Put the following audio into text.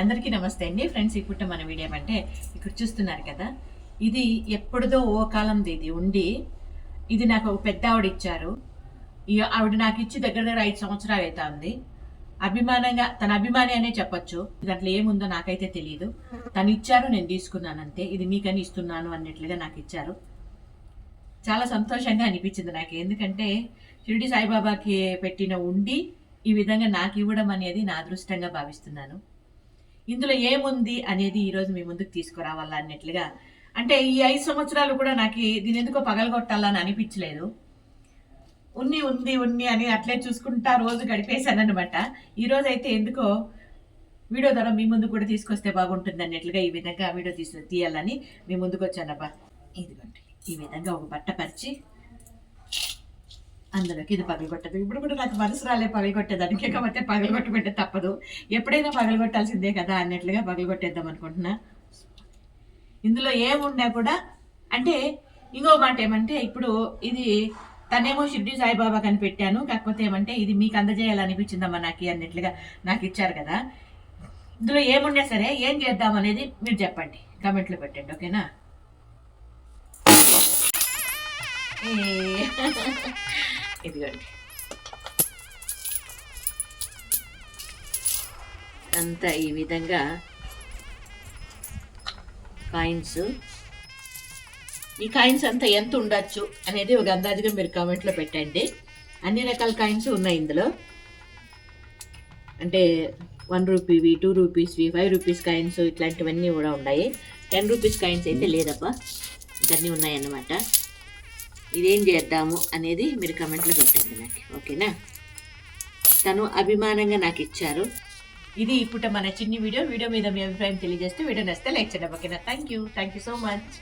అందరికీ నమస్తే అండి. ఫ్రెండ్స్ ఇప్పుడు మన వీడియో అంటే ఇక్కడ చూస్తున్నారు కదా. ఇది ఎప్పుడుదో ఓ కాలంది ఇది ఉండి ఇది నాకు ఒక పెద్ద ఆవిడ ఇచ్చారు. ఈ ఆవిడ నాకు ఇచ్చి దగ్గర దగ్గర ఐదు సంవత్సరాలు అవుతుంది. అభిమానంగా తన అభిమాని అనే చెప్పొచ్చు. దాంట్లో ఏముందో నాకైతే తెలియదు తను ఇచ్చారు నేను తీసుకున్నాను అంతే. ఇది మీకని ఇస్తున్నాను అన్నట్లుగా నాకు ఇచ్చారు. చాలా సంతోషంగా అనిపించింది నాకు. ఎందుకంటే షిరిడి సాయిబాబాకి పెట్టిన ఉండి ఈ విధంగా నాకు ఇవ్వడం అనేది నా అదృష్టంగా భావిస్తున్నాను. ఇందులో ఏముంది అనేది ఈరోజు మీ ముందుకు తీసుకురావాలా అన్నట్లుగా అంటే ఈ ఐదు సంవత్సరాలు కూడా నాకు దీని ఎందుకో పగలగొట్టాలని అనిపించలేదు. ఉన్ని ఉంది ఉన్ని అని అట్లే చూసుకుంటా రోజు గడిపేశాను అనమాట ఈ అయితే ఎందుకో వీడియో ద్వారా మీ ముందు కూడా తీసుకొస్తే బాగుంటుంది అన్నట్లుగా ఈ విధంగా వీడియో తీసు తీయాలని మీ ముందుకు వచ్చానబ్బా. ఇదిగోండి ఈ విధంగా ఒక బట్ట పరిచి అందులోకి ఇది పగలగొట్టదు. ఇప్పుడు కూడా నాకు మనసు రాలే పగలగొట్టేదానికి. కాబట్టి పగలగొట్టుకుంటే తప్పదు. ఎప్పుడైనా పగలగొట్టాల్సిందే కదా అన్నట్లుగా పగలగొట్టేద్దాం అనుకుంటున్నా. ఇందులో ఏముండా కూడా అంటే ఇంకో మాట ఏమంటే ఇప్పుడు ఇది తనేమో షిర్డి సాయిబాబా కనిపెట్టాను. కాకపోతే ఏమంటే ఇది మీకు అందజేయాలనిపించిందమ్మా నాకు అన్నట్లుగా నాకు ఇచ్చారు కదా. ఇందులో ఏమున్నా సరే ఏం చేద్దాం అనేది మీరు చెప్పండి. కమెంట్లో పెట్టండి ఓకేనా? ఏ, ఇదిగండి. అంతా ఈ విధంగా కాయిన్స్. ఈ కాయిన్స్ అంతా ఎంత ఉండొచ్చు అనేది ఒక అందాజుగా మీరు కామెంట్లో పెట్టండి. అన్ని రకాల కాయిన్స్ ఉన్నాయి ఇందులో. అంటే వన్ రూపీవి టూ రూపీస్వి ఫైవ్ రూపీస్ కాయిన్స్ ఇట్లాంటివన్నీ కూడా ఉన్నాయి. టెన్ రూపీస్ కాయిన్స్ అయితే లేదప్పా ఇవన్నీ ఉన్నాయన్నమాట. ఇదేం చేద్దాము అనేది మీరు కమెంట్లో పెట్టండి నాకు ఓకేనా? తను అభిమానంగా నాకు ఇచ్చారు. ఇది ఇప్పుడు మన చిన్ని వీడియో. వీడియో మీద మీ అభిప్రాయం తెలియజేస్తే వీడియో నచ్చితే లైక్ చేయండి ఓకేనా? Thank you thank you so much